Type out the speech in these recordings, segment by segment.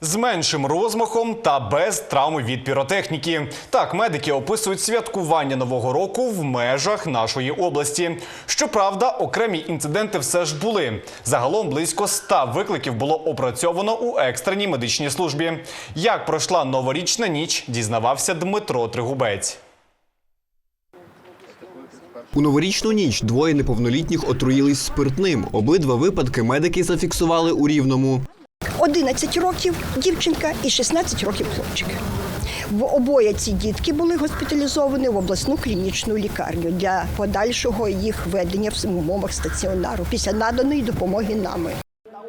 З меншим розмахом та без травм від піротехніки. Так, медики описують святкування нового року в межах нашої області. Щоправда, окремі інциденти все ж були. Загалом близько ста викликів було опрацьовано у екстреній медичній службі. Як пройшла новорічна ніч, дізнавався Дмитро Тригубець. У новорічну ніч двоє неповнолітніх отруїлись спиртним. Обидва випадки медики зафіксували у Рівному. 11 років дівчинка і 16 років хлопчик. В обоє ці дітки були госпіталізовані в обласну клінічну лікарню для подальшого їх ведення в умовах стаціонару після наданої допомоги нами.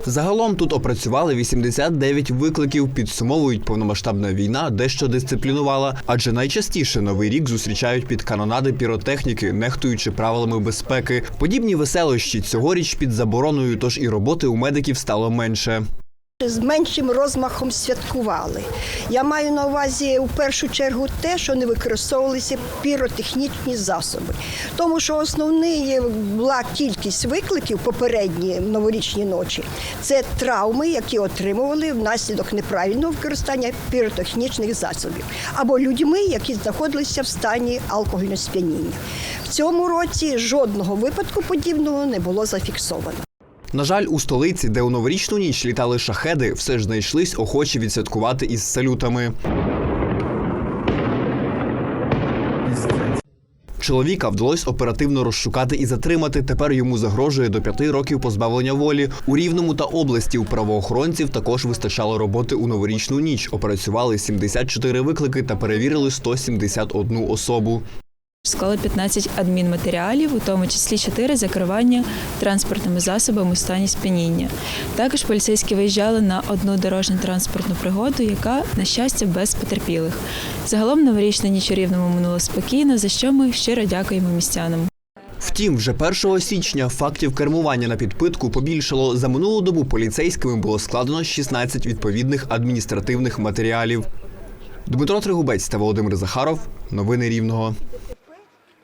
Загалом тут опрацювали 89 викликів. Підсумовують, повномасштабна війна дещо дисциплінувала, адже найчастіше новий рік зустрічають під канонади піротехніки, нехтуючи правилами безпеки. Подібні веселощі цьогоріч під забороною, тож і роботи у медиків стало менше. З меншим розмахом святкували. Я маю на увазі у першу чергу те, що не використовувалися піротехнічні засоби. Тому що основний була кількість викликів попередні новорічні ночі це травми, які отримували внаслідок неправильного використання піротехнічних засобів, або людьми, які знаходилися в стані алкогольного сп'яніння. В цьому році жодного випадку подібного не було зафіксовано. На жаль, у столиці, де у новорічну ніч літали шахеди, все ж знайшлись охочі відсвяткувати із салютами. Чоловіка вдалося оперативно розшукати і затримати. Тепер йому загрожує до п'яти років позбавлення волі. У Рівному та області у правоохоронців також вистачало роботи у новорічну ніч. Опрацювали 74 виклики та перевірили 171 особу. Склали 15 адмінматеріалів, у тому числі 4 за керування транспортними засобами у стані сп'яніння. Також поліцейські виїжджали на одну дорожню транспортну пригоду, яка, на щастя, без потерпілих. Загалом новорічна ніч у Рівному минула спокійно, за що ми щиро дякуємо містянам. Втім, вже 1 січня фактів кермування на підпитку побільшало. За минулу добу поліцейськими було складено 16 відповідних адміністративних матеріалів. Дмитро Тригубець та Володимир Захаров. Новини Рівного.